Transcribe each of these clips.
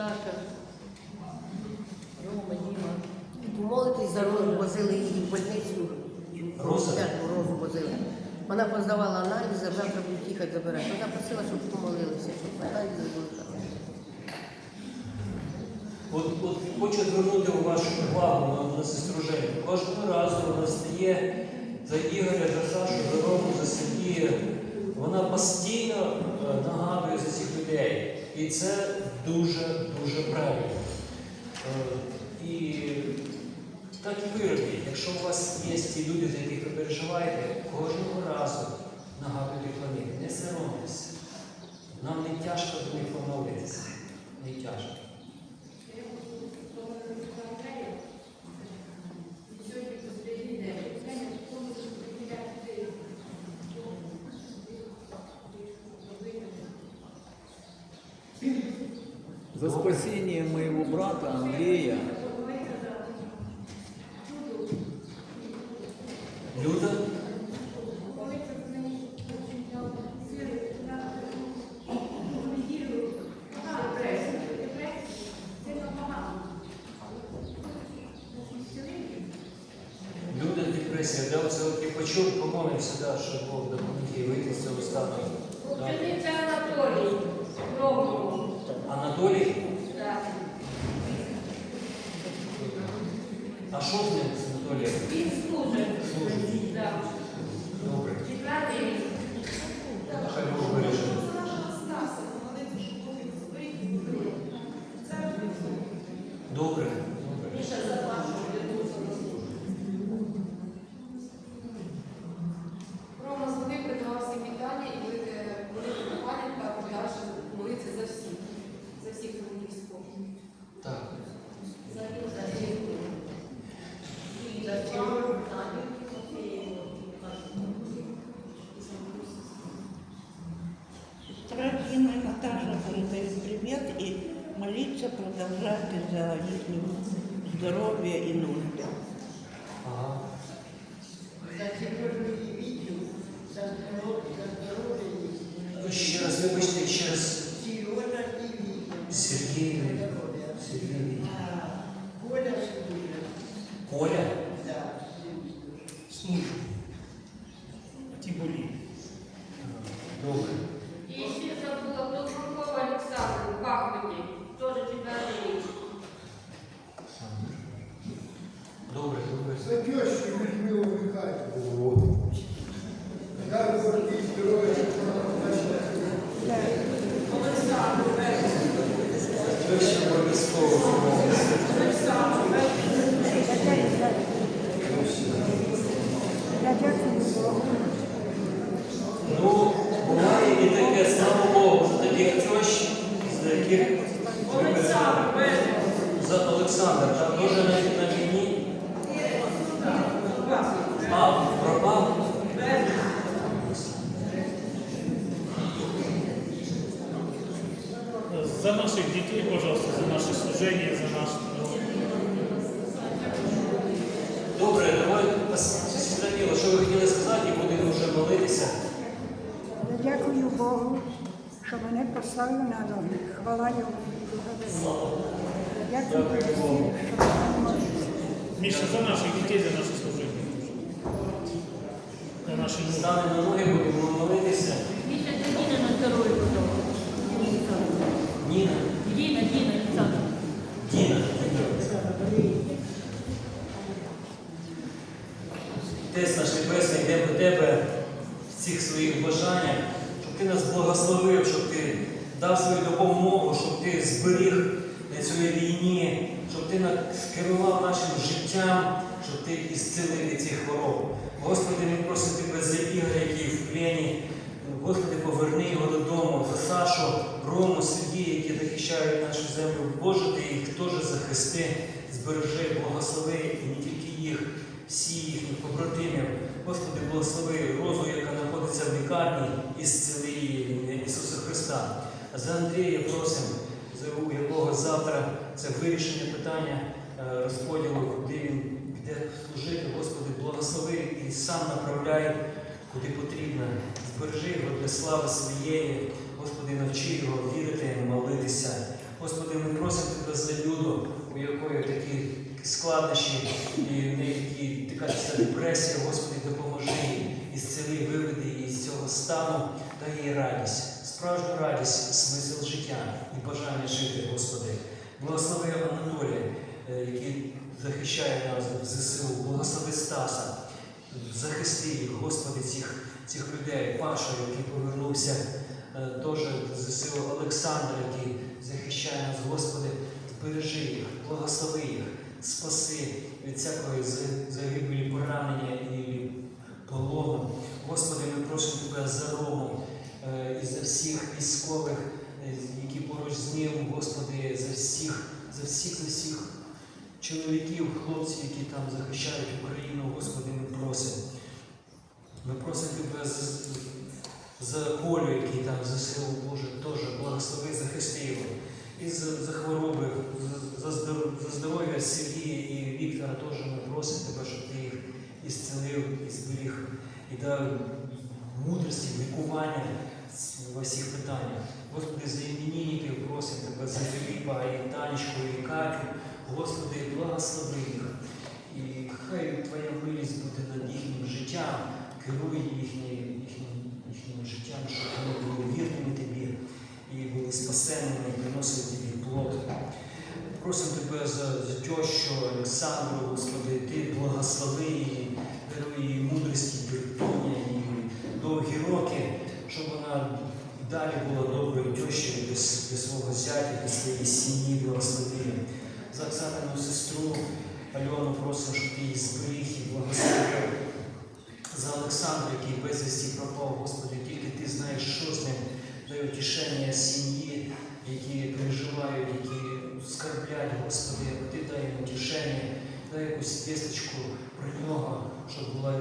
Саша, Рома, Діма. Молитись за розу, возили її в больницю. Роза? Так, розу возили. Вона поздавала аналізи, завтра будуть їхати забирати. Вона просила, щоб помолилися, щоб аналізи були. От, от хочу звернути вашу увагу на, на сестру Женю. Кожного разу вона стає за Ігоря, за Сашу, за Рому, за Сергія. Вона постійно е, нагадує за цих людей. І це дуже-дуже правильно. Е, І так і ви. Якщо у вас є ті люди, за яких ви переживаєте, кожного разу нагадуйте про них. Не соромтеся. Нам не тяжко до них помолитися. Не тяжко. За спасение моего брата Андрея Люда? Люда це от я почув, помолився, да, що Бог допоміг вийти з цього стану. Учениця Анатолій. Рома. Анатолій, Так. А що з ним з Анатолієм? Він служить. Служить. Да. Добре. Четвертий рік. Хай Бог береже. Добре. Добре. Міша заплачує. Рома завжди придавав всі вітання і велике велике прохання та подальше молитися за всіх, за всіх хто був військових. Так. За ним, за ним. І за цим. Тратина и Наташа передают привет и молиться продолжать за их здоровье и нужды. Ага. За четвертий відділ. За здоров'я, за здоров'я. Ви ще раз вибачте, ще раз. Сірона і Віта. Сергій. Сергій. Коля служить. Коля? Так. Служу. Тибули. Добре. І ще забула Толкункова Олександр у Бахмуті, теж четвертий рік. Добре, добре. За тещу Людмилу Михайловну. Дай Бог їй здоров'я, щоб вона Ви ще обов'язково помолитеся. Ну, буває і таке, слава Богу, за таких тещ, за яких ви переживаєте. За Олександра, так, теж на, на війні. А, пропав? За наших детей, пожалуйста, за наше служение, за наш... Добре, давай, Міла, що ви хотіли сказати, і будемо вже молитися. Я дякую Богу, що мене поставив на ноги. Хвала йому. Дякую всім, що. Миша, за наших детей, за наше служение. За наши нужды. Стане на ноги, будемо молитися. Міша, це Діна на здоров'я потім. Ніна, Діна, Діна, Олександр. Діна. Отець наш Небесний, йдемо до Тебе в цих своїх бажаннях, щоб Ти нас благословив, щоб Ти дав свою допомогу, щоб Ти зберіг на цій війні, щоб Ти керував нашим життям, щоб Ти ісцелив від цих хвороб. Господи, ми просимо Тебе за Ігоря, який в плені. Господи, поверни його додому, за Сашу, Рому, Сергія, які захищають нашу землю. Боже, ти їх теж захисти, збережи, благослови і не тільки їх, всі їхніх побратимів. Господи, благослови розу, яка знаходиться в лікарні, і зціли Ісуса Христа. А за Андрія просимо, за у якого завтра це вирішення питання е, розподілу, куди він піде служити. Господи, благослови і сам направляй куди потрібно. Збережи його для слави своєї. Господи, навчи його вірити, молитися. Господи, ми просимо тебе за люду, у якої такі складнощі, і в неї така депресія, Господи, допоможи їй і зцели, виведи її з цього стану, та їй радість, справжню радість, смисл життя і бажання жити, Господи. Благослови Анатолія, е, який захищає нас в ЗСУ, благослови Стаса, захисти їх, Господи, цих, цих людей, Пашу, який повернувся. Олександр, який захищає нас, Господи, збережи їх, благослови їх, спаси від всякої загибелі, поранення і полону. Господи, ми просимо Тебе за Рому е, і за всіх військових, е, які поруч з ним, Господи, за всіх, за всіх, за всіх чоловіків, хлопців, які там захищають Україну, Господи, ми просимо. Ми просимо Тебе за, за Колю, який там за силу Боже, теж благослови, захисти його. І за, за хвороби, за, за, здор- за здоров'я Сергія і Віктора теж ми просимо Тебе, щоб ти їх ісцелив і зберіг, і дав мудрості, лікування во всіх питаннях. Господи, за іменинників просимо Тебе, за Філіпа, і Катю. Господи, благослови їх. І хай Твоя милість буде над їхнім життям, керуй їхнє, їхнім, їхнім життям, щоб вони були вірними Тобі і були спасеними, і приносили Тобі плод. Просимо Тебе за, за тещу Олександру, Господи, Ти благослови її, даруй їй мудрості, терпіння і довгі роки, щоб вона і далі була доброю тещою без свого зятя, без своєї сім'ї, благослови. За Оксанину сестру Альону просимо, щоб її зберіг і благословив. За Олександра, який безвісті пропав, Господи, тільки ти знаєш, що з ним, дай утішення сім'ї, які переживають, які скарблять, Господи, ти дай їм утішення, дай якусь вісточку про нього, щоб була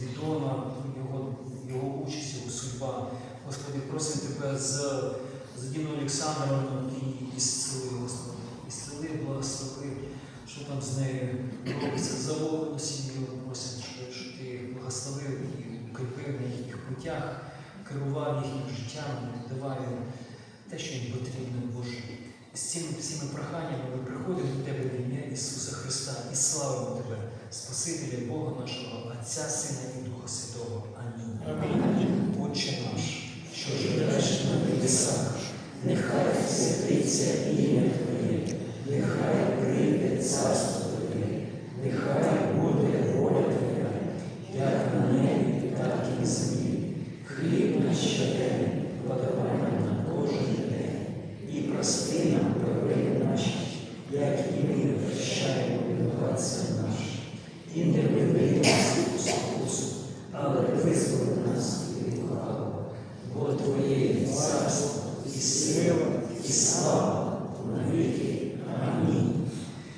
відома його, його участь, його судьба. Господи, просимо Тебе за, за Діну Олександрівну і ісцели, Господи, ісцели, благослови, що там з нею робиться, за Вовину сім'ю, просимо, що, що ти благословив і укріпив на їхніх путях, керував їхнім життям, давай їм те, що їм потрібно, Боже. З цими всіми проханнями ми приходимо до Тебе в ім'я Ісуса Христа і славимо Тебе, Спасителя Бога нашого, Отця, Сина і Духа Святого. Амінь. Амінь. Що живеш на небесах, нехай святиться ім'я Твоє, нехай прийде царство Твоє, нехай буде воля Твоя, як на небі, так і на землі. Хліб наш щоденний подавай нам на кожен день, і прости нам провини наші, як і ми прощаємо винуватцям нашим. І не введи нас у спокусу, але визволи нас від лукавого бо Твоє царство і сила, і слава на віки.